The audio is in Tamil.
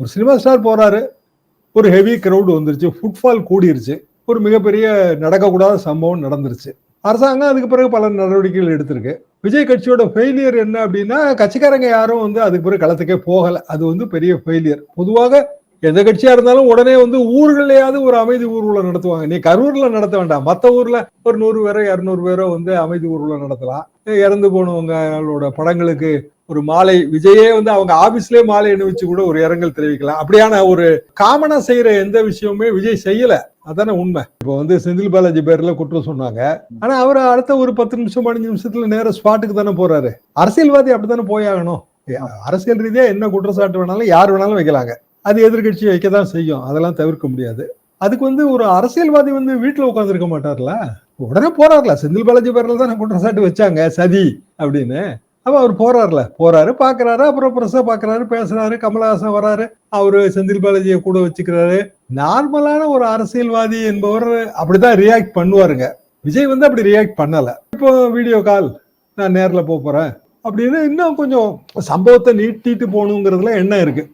ஒரு சினிமா ஸ்டார் போறாரு ஒரு ஹெவி க்ரௌடு வந்துருச்சு ஃபுட்ஃபால் கூடிருச்சு ஒரு மிகப்பெரிய நடக்கக்கூடாத சம்பவம் நடந்துருச்சு. அரசாங்கம் அதுக்கு பிறகு பல நடவடிக்கைகள் எடுத்திருக்கு. விஜய் கட்சியோட ஃபெயிலியர் என்ன அப்படின்னா கட்சிக்காரங்க யாரும் வந்து அதுக்கு பிறகு களத்துக்கே போகலை. அது வந்து பெரிய ஃபெயிலியர் பொதுவாக எந்த கட்சியா இருந்தாலும் உடனே வந்து ஊர்களையாவது ஒரு அமைதி ஊர்வலம் நடத்துவாங்க. நீ கரூர்ல நடத்த வேண்டாம். மற்ற ஊர்ல ஒரு நூறு பேரோ இரநூறு பேரோ வந்து அமைதி ஊர்வலம் நடத்தலாம். இறந்து போனவங்களோட படங்களுக்கு ஒரு மாலை விஜயே வந்து அவங்க ஆபீஸ்லயே மாலை அணிவிச்சு கூட ஒரு இரங்கல் தெரிவிக்கலாம். அப்படியான ஒரு காமனா செய்யற எந்த விஷயமுமே விஜய் செய்யல. அதானே உண்மை. இப்போ வந்து செந்தில் பாலாஜி பேர்ல குற்றம் சொன்னாங்க. ஆனா அவர் அடுத்த ஒரு பத்து நிமிஷம் பதினஞ்சு நிமிஷத்துல நேர ஸ்பாட்டுக்கு தானே போறாரு. அரசியல்வாதி அப்படித்தானே போயாகணும் அரசியல் ரீதியா என்ன குற்றச்சாட்டு வேணாலும் யார் வேணாலும் வைக்கலாங்க. அது எதிர்கட்சி வைக்க தான் செய்யும். அதெல்லாம் தவிர்க்க முடியாது. அதுக்கு வந்து ஒரு அரசியல்வாதி வந்து வீட்டில் உட்காந்துருக்க மாட்டார்ல? உடனே போறாருல. செந்தில் பாலாஜி பேர்ல தான் குற்றச்சாட்டு வச்சாங்க சதி அப்படின்னு. அப்போ அவர் போறாருல. போறாரு பாக்குறாரு அப்புறம் பிரச பாக்குறாரு பேசுறாரு கமலஹாசன் வராரு அவரு செந்தில் பாலாஜியை கூட வச்சுக்கிறாரு. நார்மலான ஒரு அரசியல்வாதி என்பவர் அப்படிதான் ரியாக்ட் பண்ணுவாருங்க. விஜய் வந்து அப்படி ரியாக்ட் பண்ணல. இப்போ வீடியோ கால் நான் நேரில் போக போறேன் அப்படின்னு இன்னும் கொஞ்சம் சம்பவத்தை நீட்டிட்டு போகணுங்கிறதுல எண்ணம் இருக்கு.